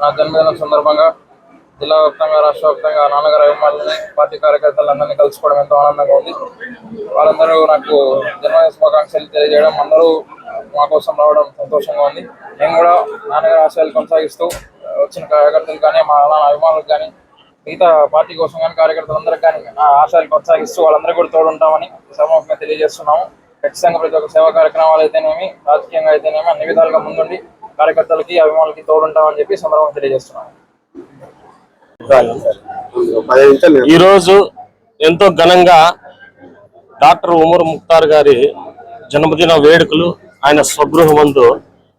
నా జన్మదినం సందర్భంగా జిల్లా వ్యాప్తంగా రాష్ట్ర వ్యాప్తంగా నాన్నగారు అభిమానులని పార్టీ కార్యకర్తలందరినీ కలుసుకోవడం ఎంతో ఆనందంగా ఉంది. వాళ్ళందరూ నాకు జన్మదిన శుభాకాంక్షలు తెలియజేయడం అందరూ మా కోసం రావడం సంతోషంగా ఉంది. నేను కూడా నాన్నగారి ఆశయాలు కొనసాగిస్తూ వచ్చిన కార్యకర్తలు కానీ మా నాన్న అభిమానులకు కానీ మిగతా పార్టీ కోసం కానీ కార్యకర్తలందరికీ కానీ నా ఆశయాలు కొనసాగిస్తూ వాళ్ళందరూ కూడా తోడుంటామని సమూహంగా తెలియజేస్తున్నాము. ఖచ్చితంగా ప్రతి ఒక్క సేవా కార్యక్రమాలు అయితేనేమి రాజకీయంగా అయితేనేమి అన్ని విధాలుగా ముందుండి కార్యకర్తలకి అభిమానులకి తోడుంటామని చెప్పి సందర్భంగా తెలియజేస్తున్నాను. ఈరోజు ఈ రోజు ఎంతో ఘనంగా డాక్టర్ ఉమర్ ముక్తార్ గారి జన్మదిన వేడుకలు ఆయన స్వగృహమందు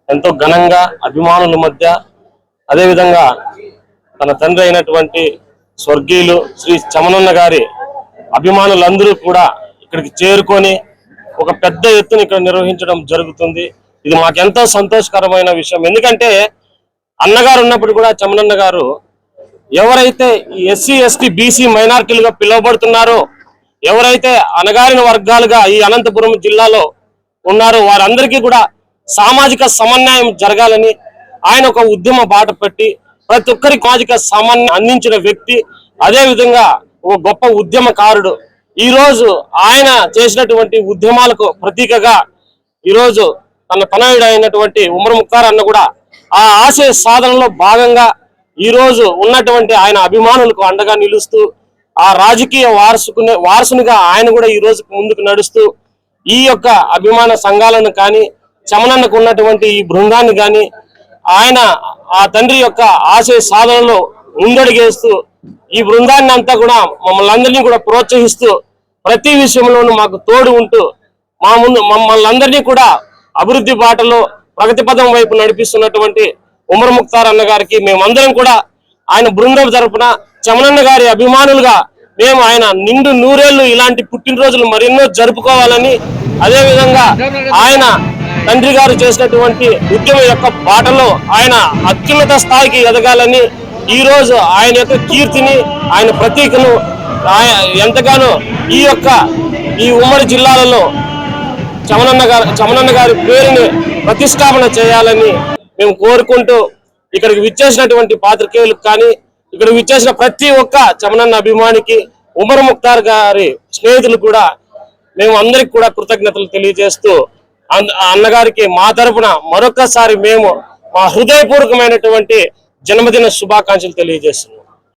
ఎంతో ఘనంగా అభిమానుల మధ్య అదేవిధంగా తన తండ్రి అయినటువంటి స్వర్గీయులు శ్రీ చమనన్న గారి అభిమానులందరూ కూడా ఇక్కడికి చేరుకొని ఒక పెద్ద ఎత్తున ఇక్కడ నిర్వహించడం జరుగుతుంది. ఇది మాకెంతో సంతోషకరమైన విషయం. ఎందుకంటే అన్నగారు ఉన్నప్పుడు కూడా చమనన్న గారు ఎవరైతే ఎస్సీ ఎస్టీ బీసీ మైనార్టీలుగా పిలువబడుతున్నారో ఎవరైతే అణగారిన వర్గాలుగా ఈ అనంతపురం జిల్లాలో ఉన్నారో వారందరికీ కూడా సామాజిక సమన్వయం జరగాలని ఆయన ఒక ఉద్యమ బాట పెట్టి ప్రతి ఒక్కరికి సామాజిక సమన్వయం అందించిన వ్యక్తి అదే విధంగా ఒక గొప్ప ఉద్యమకారుడు. ఈ రోజు ఆయన చేసినటువంటి ఉద్యమాలకు ప్రతీకగా ఈరోజు తన తనయుడు అయినటువంటి ఉమర్ ముక్తార్ అన్న కూడా ఆ ఆశయ సాధనలో భాగంగా ఈ రోజు ఉన్నటువంటి ఆయన అభిమానులకు అండగా నిలుస్తూ ఆ రాజకీయ వారసుకునే వారసునిగా ఆయన కూడా ఈ రోజు ముందుకు నడుస్తూ ఈ యొక్క అభిమాన సంఘాలను కానీ చమనన్నకు ఉన్నటువంటి ఈ బృందాన్ని కానీ ఆయన ఆ తండ్రి యొక్క ఆశయ సాధనలో ముందడుగేస్తూ ఈ బృందాన్ని అంతా కూడా మమ్మల్ని అందరినీ కూడా ప్రోత్సహిస్తూ ప్రతి విషయంలోనూ మాకు తోడు ఉంటూ మా ముందు మమ్మల్ని అందరినీ కూడా అభివృద్ధి బాటలో ప్రగతి పదం వైపు నడిపిస్తున్నటువంటి ఉమర్ ముక్తార్ అన్న గారికి మేమందరం కూడా ఆయన బృందం తరపున చమనన్న గారి అభిమానులుగా మేము ఆయన నిండు నూరేళ్ళు ఇలాంటి పుట్టినరోజులు మరెన్నో జరుపుకోవాలని అదేవిధంగా ఆయన తండ్రి గారు చేసినటువంటి ఉద్యమం యొక్క బాటలో ఆయన అత్యున్నత స్థాయికి ఎదగాలని ఈ రోజు ఆయన యొక్క కీర్తిని ఆయన ప్రతీకను ఎంతగానో ఈ యొక్క ఈ ఉమ్మడి జిల్లాలలో చమనన్న గారు చమనన్న గారి పేరుని ప్రతిష్టాపన చేయాలని మేము కోరుకుంటూ ఇక్కడికి విచ్చేసినటువంటి పాత్రికేయులకు కానీ ఇక్కడ విచ్చేసిన ప్రతి ఒక్క చమనన్న అభిమానికి ఉమర్ ముక్తార్ గారి స్నేహితులు కూడా మేము అందరికి కూడా కృతజ్ఞతలు తెలియజేస్తూ అన్నగారికి మా తరపున మరొకసారి మేము మా హృదయపూర్వకమైనటువంటి జన్మదిన శుభాకాంక్షలు తెలియజేస్తున్నాం.